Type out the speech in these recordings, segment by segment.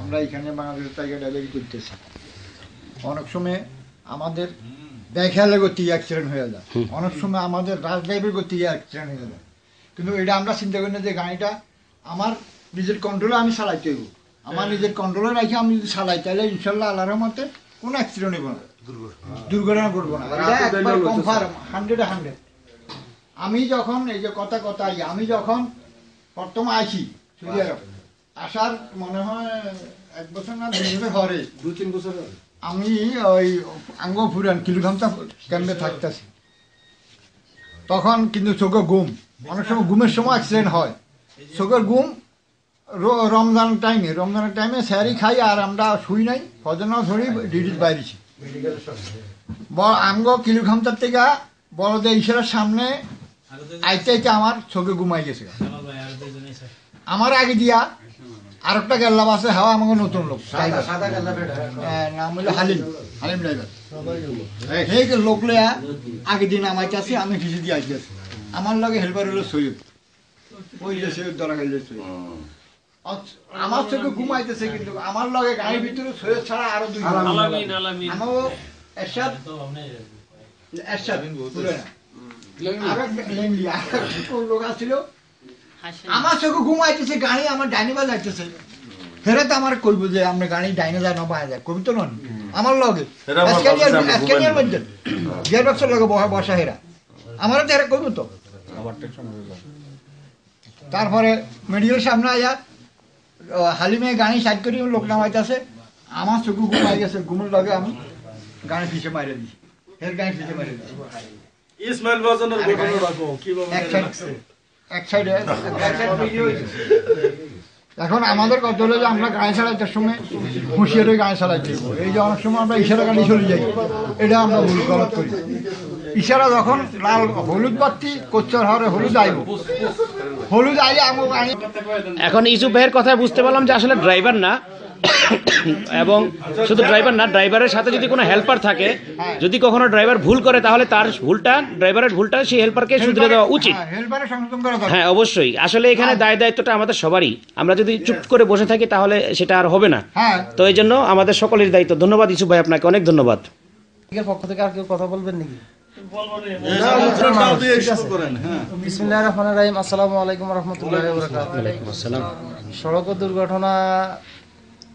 আমরা এখানে বাংলাদেশের টাইগার করতেছি। অনেক সময় আমাদের দেখালে গতি অ্যাক্সিডেন্ট হয়ে যায়। অনেক সময় আমাদের রাজ ড্রাইভের গতি অ্যাক্সিডেন্ট হয়ে যায়। কিন্তু এটা আমরা চিন্তা করি না যে গাড়িটা আমার নিজের কন্ট্রোলে আমি চালাইতে হইব। আমার নিজের কন্ট্রোলে রাখি আমি যদি চালাই তাহলে ইনশাল্লাহ আল্লাহর মতে কোনো অ্যাক্সিডেন্ট হইব না। দুর্ঘটনা। করব না। এটা একবার কনফার্ম হান্ড্রেড হান্ড্রেড আমি যখন এই যে কথা কথা আমি যখন প্রথম আসি সৌদি আরব। আসার মনে হয় এক বছর না দুই বছর হরে দু তিন বছর আমি ওই আঙ্গ ফুরান কিলোঘন্টা ক্যাম্পে থাকতেছি। তখন কিন্তু চোখে ঘুম। অনেক সময় ঘুমের সময় অ্যাক্সিডেন্ট হয়। চোখের ঘুম র- রমজান টাইমে রমজানের টাইমে স্যারি খাই আর আমরা শুই নাই। ফজনা ধরি ডিউটির বাইরেছি। আঙ্গ কিলোঘন্টার থেকে বড়দের ইশারার সামনে আইতে আইতে আমার চোখে ঘুমাই গেছে। আমার আগে দিয়া আরেকটা গেল্লাম আছে হাওয়া আমাকে নতুন লোক নাম হলো হালিম হালিম ড্রাইভার সেই লোক লয়া আগে দিন আমাকে আসি আমি কিছু দিয়ে আসি আছি আমার লগে হেল্পার হলো সৈয়দ। ওই যে সৈয়দ ধরা গেল আমার চোখে ঘুমাইতেছে কিন্তু আমার লগে গাড়ির ভিতরে সৈয়দ ছাড়া আরও দুই আলামিন আলামিন। আমারও এরশাদ এরশাদ। আরও আরও এক লোক আসছিল আমার চোখে ঘুমাইতেছে গাড়ি আমার ডাইনে বা যাইতেছে ফেরত আমার কইব যে আমরা গাড়ি ডাইনে যায় না বাইরে যায় কবি তো নন আমার লগে মধ্যে গিয়ার বক্সের লগে বসা বসা হেরা। আমারও তো হেরা কইব তো। তারপরে মেডিকেল সামনে আয়া হালিমে গাড়ি সাইড করি লোক নামাইতেছে। আমার চোখে ঘুমাই গেছে ঘুমের লগে আমি গাড়ি পিছিয়ে মারি দিছি। হের গাড়ি পিছিয়ে মারি দিছি। ইসমাইল বাজানের ঘটনা রাখো কীভাবে এক সাইডে এখন আমাদের কত হলো যে আমরা গাড়ি চালাইতে সময় হুঁশিয়ারে গাড়ি চালাইতে। এই যে অনেক সময় আমরা ইশারা গাড়ি চলে যাই এটা আমরা ভুল গলত করি। ইশারা যখন লাল হলুদ বাতি কোচ্চার হরে হলুদ আইব। হলুদ আইলে আমি এখন ইউসুফ ভাইয়ের কথা বুঝতে পারলাম যে আসলে ড্রাইভার না। এবং শুধু ড্রাইভার না ড্রাইভারের সাথে যদি কোনো হেল্পার থাকে যদি কখনো ড্রাইভার ভুল করে তাহলে তার ভুলটা ড্রাইভারের ভুলটা সেই হেল্পারকে শুধরে দেওয়া উচিত। হ্যাঁ, হ্যাঁ অবশ্যই। আসলে এখানে দায় দায়িত্বটা আমাদের সবারই। আমরা যদি চুপ করে বসে থাকি তাহলে সেটা আর হবে না। হ্যাঁ। তো এই জন্য আমাদের সকলের দায়িত্ব। ধন্যবাদ ইসুফ ভাই আপনাকে অনেক ধন্যবাদ। পক্ষ থেকে আর কেউ কথা বলবেন নাকি? দাও দিয়ে শুরু করেন হ্যাঁ। বিসমিল্লাহির রহমানির রহিম। আসসালামু আলাইকুম ওয়া রাহমাতুল্লাহি ওয়া বারাকাতুহু। আসসালাম। সড়ক দুর্ঘটনা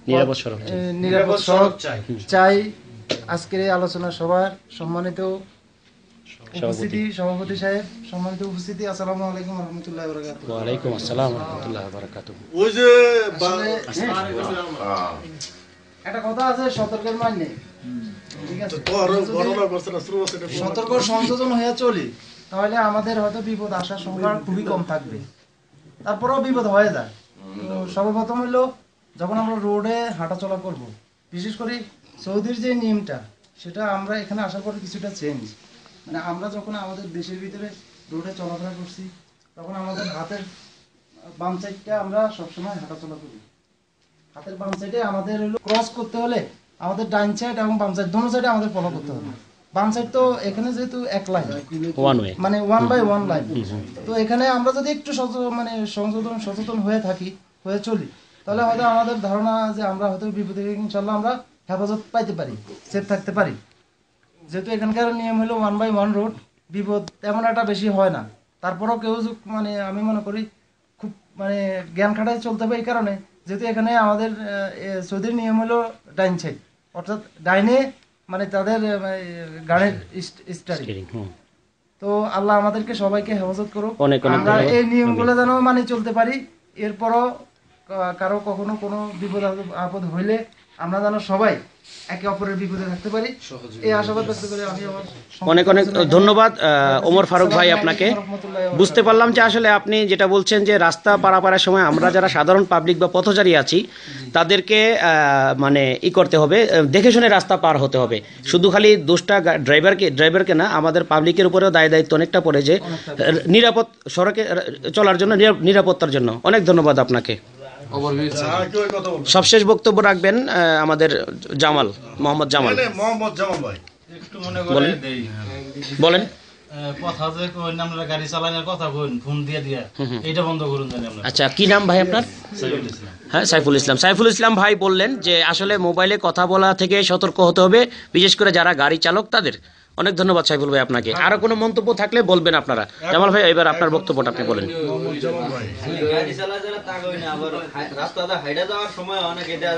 নিরাপদ সড়ক নিরাপদ সড়ক চাই। আজকের এই আলোচনা সভার সম্মানিত উপস্থিতি সভাপতি সাহেব সম্মানিত উপস্থিতি আসসালামু আলাইকুম ওয়া রাহমাতুল্লাহি ওয়া আসসালাম রহমতুল্লাহ বারাকাতু ওই যে একটা কথা আছে সতর্কের মান নেই। ঠিক আছে? সতর্ক সংযোজন হয়ে চলি তাহলে আমাদের হয়তো বিপদ আসার সংখ্যা খুবই কম থাকবে। তারপরেও বিপদ হয়ে যায়। সর্বপ্রথম হলো যখন আমরা রোডে হাঁটাচলা করব বিশেষ করে সৌদির যে নিয়মটা সেটা আমরা এখানে আসার পরে কিছুটা চেঞ্জ মানে আমরা যখন আমাদের দেশের ভিতরে রোডে চলাফেরা করছি তখন আমাদের হাতের বাম সাইডটা আমরা সবসময় হাঁটাচলা করি। হাতের বাম সাইডে আমাদের হলো ক্রস করতে হলে আমাদের ডাইন সাইড এবং বাম সাইড দোনো সাইডে আমাদের ফলো করতে হবে। বাম সাইড তো এখানে যেহেতু এক লাইন ওয়ান মানে ওয়ান বাই ওয়ান লাইন তো এখানে আমরা যদি একটু মানে সংশোধন সচেতন হয়ে থাকি হয়ে চলি তাহলে হয়তো আমাদের ধারণা যে আমরা হয়তো বিপদে ইনশাল্লাহ আমরা হেফাজত পাইতে পারি সেফ থাকতে পারি। যেহেতু এখানকার নিয়ম হলো ওয়ান বাই ওয়ান রোড বিপদ তেমন একটা বেশি হয় না। তারপরেও কেউ মানে আমি মনে করি খুব মানে জ্ঞান খাটায় চলতে হবে এই কারণে। যেহেতু এখানে আমাদের সৌদির নিয়ম হলো ডাইন সাইড অর্থাৎ ডাইনে মানে তাদের মানে, গাড়ির স্টারি তো আল্লাহ আমাদেরকে সবাইকে হেফাজত করুক। আমরা। এই নিয়মগুলো যেন মানে চলতে পারি। এরপরও কারও কখনো কোনো বিপদ আপদ- হইলে আমরা যেন সবাই একে অপরের বিপদে থাকতে পারি। এই আশাবাদ ব্যক্ত করে আমি আমার অনেক অনেক ধন্যবাদ। ওমর ফারুক ভাই আপনাকে। বুঝতে পারলাম যে আসলে আপনি যেটা বলছেন যে রাস্তা পারাপারের সময় আমরা যারা সাধারণ পাবলিক বা পথচারী আছি তাদেরকে মানে ই করতে হবে দেখে শুনে রাস্তা পার হতে হবে। শুধু খালি দোষটা ড্রাইভারকে ড্রাইভারকে না আমাদের পাবলিকের উপরেও দায় দায়িত্ব অনেকটা পড়ে যে নিরাপদ সড়কে চলার জন্য নিরা- নিরাপত্তার জন্য। অনেক ধন্যবাদ আপনাকে। সবশেষ বক্তব্য রাখবেন আমাদের জামাল মোহাম্মদ জামাল। মোহাম্মদ জামাল ভাই। বলেন। বলেন। কথা যে কইন আমরা গাড়ি চালানোর কথা কইন ফোন দিয়ে দিয়া। এটা বন্ধ করুন জানি আমরা। আচ্ছা কি নাম ভাই আপনার? হ্যাঁ সাইফুল ইসলাম। সাইফুল ইসলাম ভাই বললেন যে আসলে মোবাইলে কথা বলা থেকে সতর্ক হতে হবে বিশেষ করে যারা গাড়ি চালক তাদের। অনেক ধন্যবাদ সাইফুল ভাই আপনাকে। আরও কোনো মন্তব্য থাকলে বলবেন আপনারা। জামাল ভাই এবার আপনার বক্তব্যটা আপনি বলেন। গাড়ি চালা চালা তা কই না আবার হাই- রাস্তাতে হাইটা যাওয়ার সময় অনেক এটা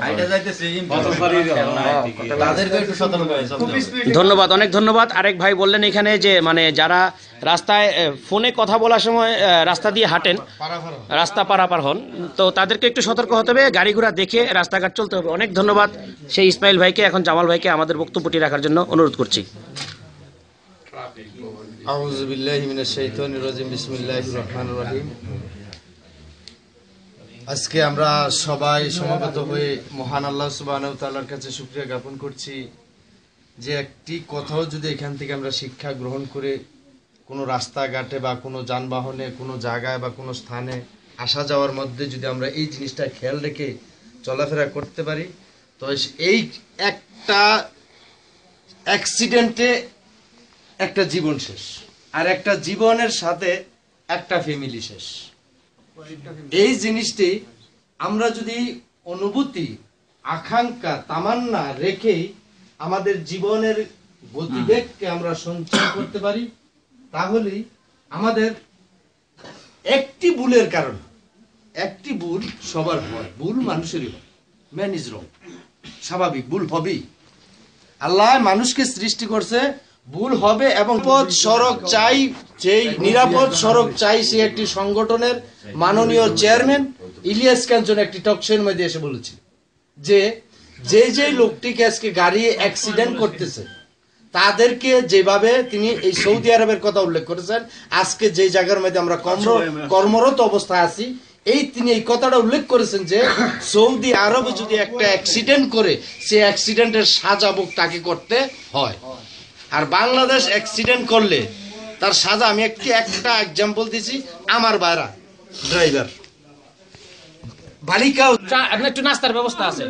হাইটা যাইতেছে তাদেরকে একটু সতর্ক হয়ে। ধন্যবাদ অনেক ধন্যবাদ। আরেক ভাই বললেন এখানে যে মানে যারা রাস্তায় ফোনে কথা বলার সময় রাস্তা দিয়ে হাঁটেন রাস্তা পারাপার হন। তো তাদেরকে একটু সতর্ক হতে হবে। গাড়ি ঘোড়া দেখে রাস্তাঘাট চলতে হবে। অনেক ধন্যবাদ সেই ইসমাইল ভাইকে এখন জামাল ভাইকে আমাদের বক্তব্যটি রাখার জন্য অনুরোধ করছি। আজকে আমরা সবাই সমবেত হয়ে মহান আল্লাহ তাআলার কাছে শুকরিয়া জ্ঞাপন করছি যে একটি কথাও যদি এখান থেকে আমরা শিক্ষা গ্রহণ করে কোনো রাস্তাঘাটে বা কোনো যানবাহনে, কোনো জায়গায় বা কোনো স্থানে আসা যাওয়ার মধ্যে যদি আমরা এই জিনিসটা খেয়াল রেখে চলাফেরা করতে পারি, তো এই একটা অ্যাক্সিডেন্টে একটা জীবন শেষ, আর একটা জীবনের সাথে একটা ফ্যামিলি শেষ। এই জিনিসটি আমরা যদি অনুভূতি, আকাঙ্ক্ষা, তামান্না রেখেই আমাদের জীবনের গতিবেগকে আমরা সঞ্চয় করতে পারি, তাহলেই আমাদের একটি ভুলের কারণ, একটি ভুল সবার হয়, ভুল মানুষেরই হয়। ম্যান ইজ রং স্বাভাবিক, ভুল হবেই। আল্লাহ মানুষকে সৃষ্টি করছে ভুল হবে এবং পথ সড়ক চাই যেই নিরাপদ সড়ক চাই সে একটি সংগঠনের মাননীয় চেয়ারম্যান ইলিয়াস কাঞ্চন একটি টকশোর মধ্যে এসে বলেছে যে যে যে লোকটিকে আজকে গাড়ি অ্যাক্সিডেন্ট করতেছে তাদেরকে যেভাবে তিনি এই সৌদি আরবের কথা উল্লেখ করেছেন আজকে যে জায়গার মধ্যে আমরা কর্ম কর্মরত অবস্থায় আছি এই তিনি এই কথাটা উল্লেখ করেছেন যে সৌদি আরবে যদি একটা অ্যাক্সিডেন্ট করে সে অ্যাক্সিডেন্টের সাজা ভোগ তাকে করতে হয়। আর বাংলাদেশ অ্যাক্সিডেন্ট করলে তার সাজা আমি একটি একটা এক্সাম্পল দিছি আমার বাইরা ড্রাইভার বালিকা আপনার একটু নাস্তার ব্যবস্থা আছে।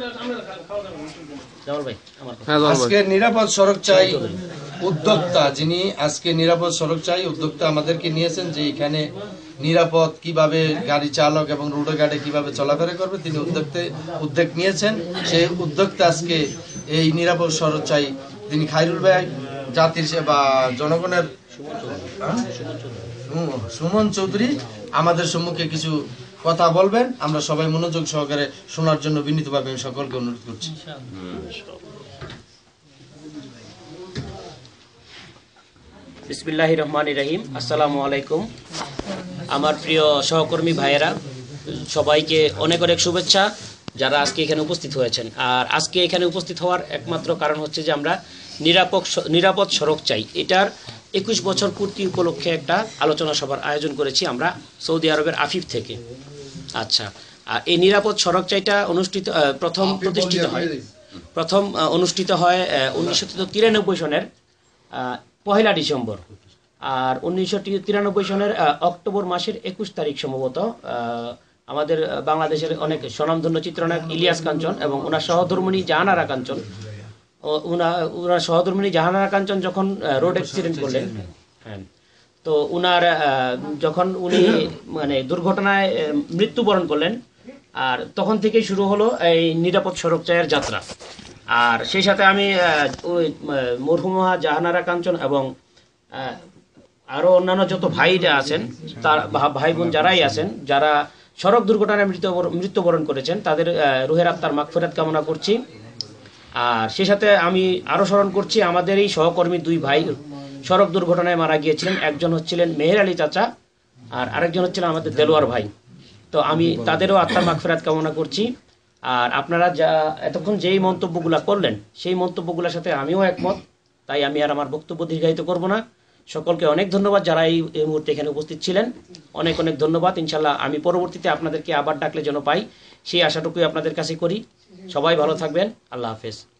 আমার আজকে নিরাপদ সড়ক চাই উদ্যোক্তা যিনি আজকে নিরাপদ সড়ক চাই উদ্যোক্তা আমাদেরকে নিয়েছেন যে এখানে নিরাপদ কীভাবে গাড়ি চালক এবং রোডে গাড়ি কীভাবে চলাফেরা করবে তিনি উদ্যোক্তে উদ্যোগ নিয়েছেন। সেই উদ্যোক্তা আজকে এই নিরাপদ সড়ক চাই তিনি খাইরুল ভাই, জাতির সে- বা জনগণের হ্যাঁ? সুমন চৌধুরী আমাদের সম্মুখে কিছু কথা বলবেন। আমরা সবাই মনোযোগ সহকারে শোনার জন্য বিনীতভাবে আমি সকলকে অনুরোধ করছি। বিসমিল্লাহ রহমান রহিম। আসসালামু আলাইকুম। আমার প্রিয় সহকর্মী ভাইয়েরা সবাইকে অনেক অনেক শুভেচ্ছা যারা আজকে এখানে উপস্থিত হয়েছেন। আর আজকে এখানে উপস্থিত হওয়ার একমাত্র কারণ হচ্ছে যে আমরা নিরাপদ নিরাপদ সড়ক চাই। এটার একুশ বছর পূর্তি উপলক্ষে একটা আলোচনা সভার আয়োজন করেছি আমরা সৌদি আরবের আফিফ থেকে। আচ্ছা আর এই নিরাপদ সড়ক চাইটা অনুষ্ঠিত প্রথম প্রতিষ্ঠিত হয়। প্রথম অনুষ্ঠিত হয় উনিশশো তিরানব্বই সনের পহেলা ডিসেম্বর। আর উনিশশো তিরানব্বই সনের অক্টোবর মাসের একুশ তারিখ সম্ভবত আমাদের বাংলাদেশের অনেক স্বনামধন্য চিত্রনায়ক ইলিয়াস কাঞ্চন এবং ওনার সহধর্মিণী জাহানারা কাঞ্চন। ওনার সহধর্মিণী জাহানারা কাঞ্চন যখন রোড অ্যাক্সিডেন্ট করলেন হ্যাঁ তো উনার যখন উনি মানে দুর্ঘটনায় মৃত্যুবরণ করলেন, আর তখন থেকেই শুরু হলো এই নিরাপদ সড়ক চায়ের যাত্রা। আর সেই সাথে আমি ওই মরহুমা জাহানারা কাঞ্চন এবং আহ, আরও অন্যান্য যত ভাইরা আছেন তার ভাই বোন যারাই আছেন যারা সড়ক দুর্ঘটনায় মৃত্যুবরণ মৃত্যুবরণ করেছেন তাদের রুহের আত্মার মাগফিরাত কামনা করছি। আর সে সাথে আমি আরও স্মরণ করছি আমাদের এই সহকর্মী দুই ভাই সড়ক দুর্ঘটনায় মারা গিয়েছিলেন। একজন হচ্ছিলেন মেহের আলী চাচা আর আরেকজন হচ্ছিলেন আমাদের দেলোয়ার ভাই। তো আমি তাদেরও আত্মার মাগফিরাত কামনা করছি। আর আপনারা যা এতক্ষণ যেই মন্তব্যগুলো করলেন সেই মন্তব্যগুলোর সাথে আমিও একমত। তাই আমি আর আমার বক্তব্য দীর্ঘায়িত করব না। সকলকে অনেক ধন্যবাদ যারা এই এই মুহূর্তে এখানে উপস্থিত ছিলেন। অনেক অনেক ধন্যবাদ। ইনশাল্লাহ আমি পরবর্তীতে আপনাদেরকে আবার ডাকলে যেন পাই, সেই আশাটুকুই আপনাদের কাছে করি। সবাই ভালো থাকবেন। আল্লাহ হাফেজ।